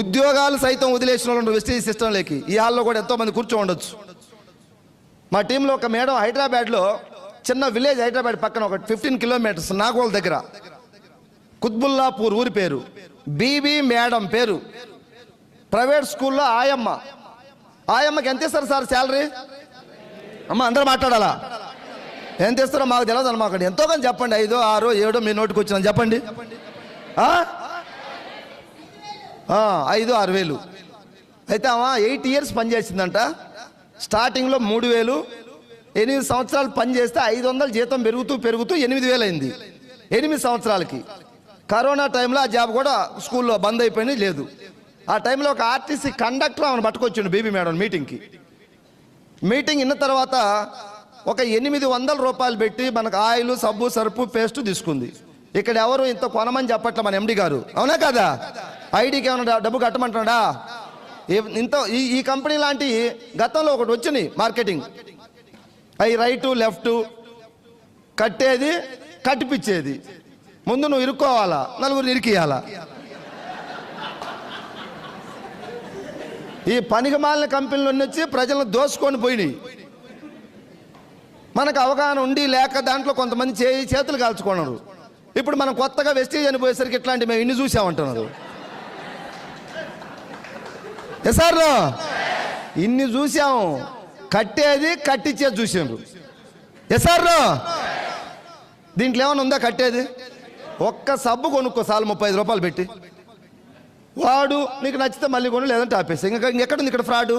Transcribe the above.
ఉద్యోగాలు సైతం వదిలేసిన వాళ్ళు వెస్టేజ్ సిస్టంలోకి ఈ హాల్లో కూడా ఎంతో మంది కూర్చో ఉండొచ్చు. మా టీంలో ఒక మేడం హైదరాబాద్లో చిన్న విలేజ్ హైదరాబాద్ పక్కన ఒక ఫిఫ్టీన్ కిలోమీటర్స్ నాగోల్ దగ్గర. కుత్బుల్లాపూర్ ఊరి పేరు. బీబీ మేడం పేరు. ప్రైవేట్ స్కూల్లో ఆయమ్మ. ఆయమ్మకి ఎంత ఇస్తారు సార్ శాలరీ అమ్మ అందరూ మాట్లాడాలా? ఎంత ఇస్తారో మాకు తెలియదు అన్నమాట. ఎంతో కానీ చెప్పండి. ఐదో ఆరో ఏడో మీ నోటికి వచ్చిన చెప్పండి. ఐదు ఆరు వేలు. అయితే ఆమె ఎయిట్ ఇయర్స్ పనిచేసిందంట స్టార్టింగ్లో మూడు వేలు. ఎనిమిది సంవత్సరాలు పనిచేస్తే ఐదు వందలు జీతం పెరుగుతూ పెరుగుతూ ఎనిమిది వేలు అయింది. ఎనిమిది సంవత్సరాలకి. కరోనా టైంలో ఆ జాబ్ కూడా స్కూల్లో బంద్ అయిపోయింది లేదు. ఆ టైంలో ఒక ఆర్టీసీ కండక్టర్ ఆమెను పట్టుకొచ్చిండు బీబీ మేడం మీటింగ్కి. మీటింగ్ ఇన్న తర్వాత ఒక ఎనిమిది వందల రూపాయలు పెట్టి మనకు ఆయిల్ సబ్బు సరుపు పేస్ట్ తీసుకుంది. ఇక్కడ ఎవరు ఇంత కొనమని చెప్పట్లే మన ఎండి గారు. అవునా కదా? ఐడికి ఏమన్నా డబ్బు కట్టమంటున్నాడా? ఇంత ఈ ఈ కంపెనీ లాంటి గతంలో ఒకటి వచ్చినాయి మార్కెటింగ్. అవి రైటు లెఫ్ట్ కట్టేది కట్టిపిచ్చేది. ముందు నువ్వు ఇరుక్కోవాలా? నలుగురు ఇరికియాలా ఈ పనికి మాలిన కంపెనీలు వచ్చి ప్రజలను దోసుకొని పోయినాయి. మనకు అవగాహన ఉండి లేక దాంట్లో కొంతమంది చేయి చేతులు కాల్చుకున్నారు. ఇప్పుడు మనం కొత్తగా వెస్టేజ్ అని పోయేసరికి ఇట్లాంటి మేము ఇన్ని చూసామంటున్నారు. ఏ సార్ ఇన్ని చూసాము కట్టేది కట్టించేది చూసారు ఏ సార్ దీంట్లో ఏమైనా ఉందా కట్టేది? ఒక్క సబ్బు కొనుక్కో సాలు ముప్పై ఐదు రూపాయలు పెట్టి. వాడు నీకు నచ్చితే మళ్ళీ కొను లేదంటే ఆపేసి. ఇంకా ఎక్కడ ఉంది ఇక్కడ ఫ్రాడు?